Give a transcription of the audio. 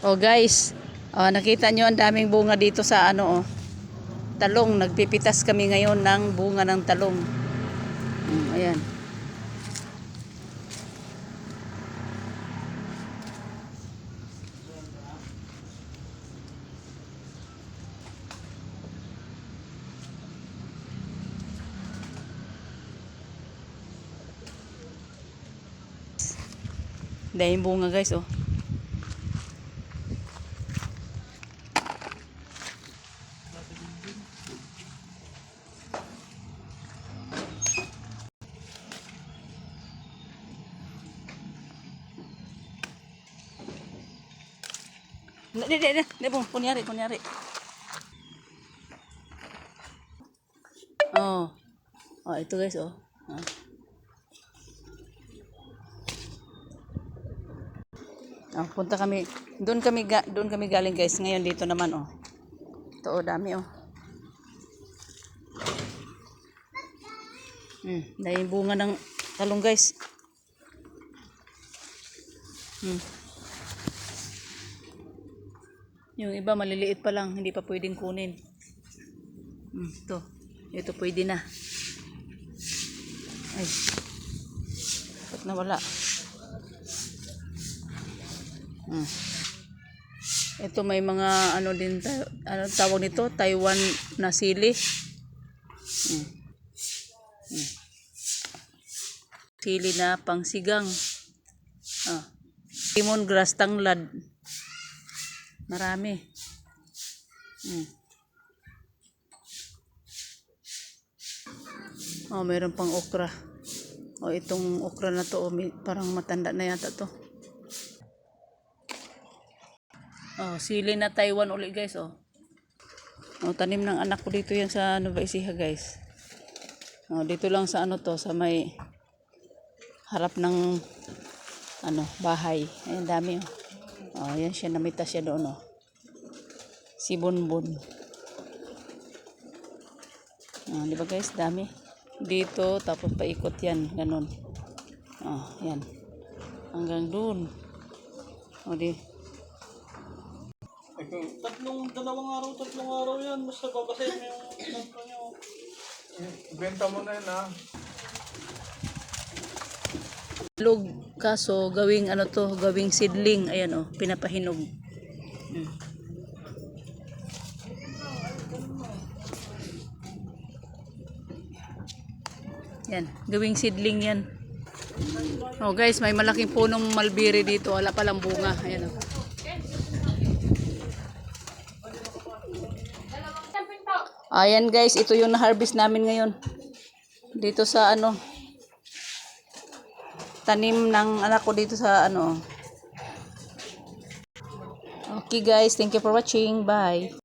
Oh guys, oh, nakita nyo ang daming bunga dito sa ano oh. Talong, nagpipitas kami ngayon ng bunga ng talong. Mm, ayan. Dahil bunga guys oh. Di, di, di, di, po, kunyari, kunyari. Oh. Oh, ito guys, oh. oh. Oh, punta kami, doon kami, ga, doon kami galing guys. Ngayon dito naman, oh. Ito, oh, dami, oh. Hmm, dahil bunga ng talong guys. Hmm. Yung iba maliliit pa lang, hindi pa pwedeng kunin. Hmm, ito. Ito pwede na. Ay. Ba't nawala? Hmm. Ito may mga ano din tayo, ano tawag nito? Taiwan na sili. Hmm. Hmm. Sili na pangsigang. Ah. Lemongrass tanglad. Marami. Hmm. Oh, meron pang okra. Oh, itong okra na to, oh, may- parang matanda na yata to. Oh, sili na Taiwan ulit guys, oh. Oh, tanim ng anak ko dito yan sa Nueva Ecija, guys. Oh, dito lang sa ano to, sa may harap ng ano, bahay. Ayan, dami, oh. Oh, yan siya, namita siya doon, oh. Si Bonbon. Ah, di ba guys, dami. Dito, tapos paikot yan, ganun. Oh, yan. Hanggang doon. O di, Tatlong, dalawang araw, tatlong araw yan. Basta babasahin mo yung nagpa nyo. Ibenta mo na yun ha. log kaso gawing ano to, gawing seedling. Ayan oh, pinapahinog. Mm. Yan, gawing seedling yan. Oh guys, may malaking punong malbiri dito. Wala palang bunga. Ayan oh. Ayan guys, ito yung na-harvest namin ngayon. Dito sa ano, tanim ng anak ko dito sa ano. Okay guys, thank you for watching. Bye.